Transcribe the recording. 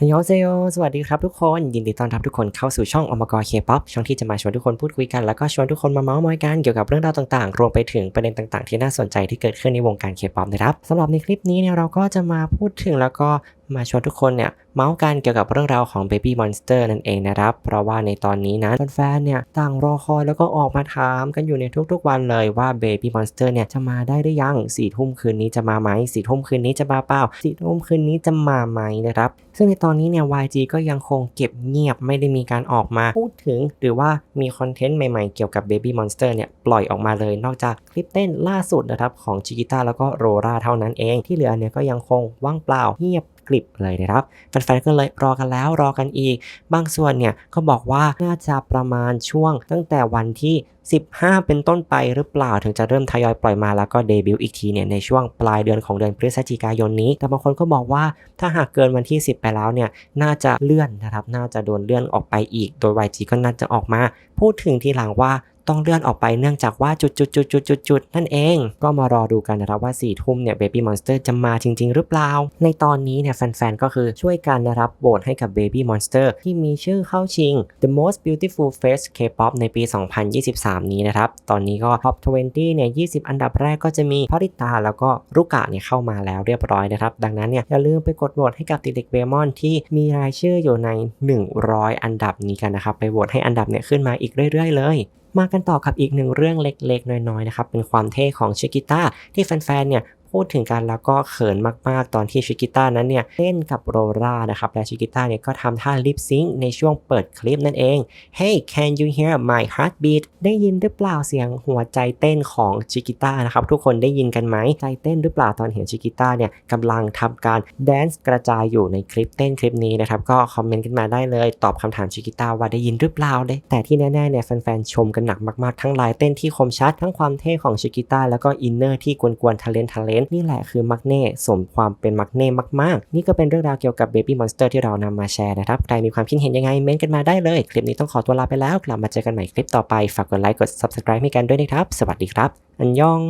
ฮันยองเซโยสวัสดีครับทุกคน ยินดีต้อนรับทุกคนเข้าสู่ช่องอมกรเคป๊อปช่องที่จะมาชวนทุกคนพูดคุยกัน แล้วก็ชวนทุกคนมาเมาส์มอยกันเกี่ยวกับเรื่องราวต่างๆ รวมไปถึงประเด็นต่างๆ ที่น่าสนใจที่เกิดขึ้นในวงการเคป๊อปนะครับสำหรับในคลิปนี้เนี่ยเราก็จะมาพูดถึงแล้วก็มาชวนทุกคนเนี่ยเมาส์กันเกี่ยวกับเรื่องราวของ Baby Monster นั่นเองนะครับ เพราะว่าในตอนนี้นะแฟนๆเนี่ยต่างรอคอยแล้วก็ออกมาถามกันอยู่ในทุกๆวันเลยว่า Baby Monster เนี่ยจะมาได้หรือยังสี่ทุ่มคืนนี้จะมาไหมสี่ทุ่มคืนนี้จะมาเปล่าสี่ทุ่มคืนนี้จะมาไหมนะครับ ซึ่งในตอนนี้เนี่ย YG ก็ยังคงเก็บเงียบไม่ได้มีการออกมาพูดถึง หรือว่ามีคอนเทนต์ใหม่ๆเกี่ยวกับ Baby Monster เนี่ยปล่อยออกมาเลย นอกจากคลิปเต้นล่าสุดนะครับของชิกิต้าแล้วก็โรราเท่านั้นเองที่เหลือเนี่ยก็ยังคงว่างเปล่าเงียบ กลิบเลยนะครับแฟนๆก็เลยรอกันแล้วรอกันอีก บางส่วนเนี่ยก็บอกว่าน่าจะประมาณช่วงตั้งแต่วันที่ 15 เป็นต้นไปหรือเปล่าถึงจะเริ่มทยอยปล่อยมาแล้วก็เดบิวต์อีกทีเนี่ยในช่วงปลายเดือนของเดือนพฤศจิกายนนี้ แต่บางคนก็บอกว่าถ้าหากเกินวันที่ 10 ไปแล้วเนี่ยน่าจะเลื่อนนะครับน่าจะโดนเลื่อนออกไปอีก โดย YG ก็น่าจะออกมา พูดถึงทีหลังว่า ต้องเลื่อนออกไปเนื่องจากว่าจุดจุดจุดจุดจุดจุดนั่นเอง ก็มารอดูกันนะครับว่า4ี่ทุ่มเนี่ย Baby Monster จะมาจริง ๆ หรือเปล่า ในตอนนี้เนี่ยแฟนๆ ก็คือช่วยกันนะครับโหวตให้กับ Baby Monster ที่มีชื่อเข้าชิง The Most Beautiful Face K-pop ในปี 2023 นี้นะครับ ตอนนี้ก็ Top 20 เนี่ย 20 อันดับแรกก็จะมีพริตาแล้วก็รุกะเนี่ยเข้ามาแล้วเรียบร้อยนะครับ ดังนั้นเนี่ยอย่าลืมไปกดโหวตให้กับติเด็กเบมอนที่มีรายชื่ออยู่ใน 100 อันดับนี้กันนะครับ ไปโหวตให้อันดับเนี่ยขึ้นมาอีกเรื่อยๆ เลย มากันต่อกับอีกหนึ่งเรื่องเล็กๆ น้อยๆนะครับเป็นความเท่ของเชกิต้าที่แฟนๆเนี่ย พูดถึงกันแล้วก็เขินมากๆ ตอนที่ชิกิต้านั้นเนี่ยเล่นกับโรรานะครับ และชิกิต้าเนี่ยก็ทำท่าลิปซิงในช่วงเปิดคลิปนั่นเอง Hey can you hear my heartbeat ได้ยินหรือเปล่าเสียงหัวใจเต้นของชิกิต้านะครับทุกคนได้ยินกันไหมใจเต้นหรือเปล่าตอนเห็นชิกิต้าเนี่ยกำลังทำการแดนซ์กระจายอยู่ในคลิปเต้นคลิปนี้นะครับก็คอมเมนต์กันมาได้เลย ตอบคำถามชิกิต้าว่าได้ยินหรือเปล่าได้แต่ที่แน่ๆเนี่ยแฟนๆชมกันหนักมากๆ ทั้งลายเต้นที่คมชัดทั้งความเท่ของชิกิต้าแล้วก็อินเนอร์ที่กวนๆทะเลนทะเลนนี่แหละคือมักเน่สมความเป็นมักเน่มากๆ นี่ก็เป็นเรื่องราวเกี่ยวกับเบบี้มอนสเตอร์ที่เรานำมาแชร์นะครับ ใครมีความคิดเห็นยังไงเม้นต์กันมาได้เลย คลิปนี้ต้องขอตัวลาไปแล้ว กลับมาเจอกันใหม่คลิปต่อไป ฝากกดไลค์กด subscribe ให้กันด้วยนะครับ สวัสดีครับ อันยอง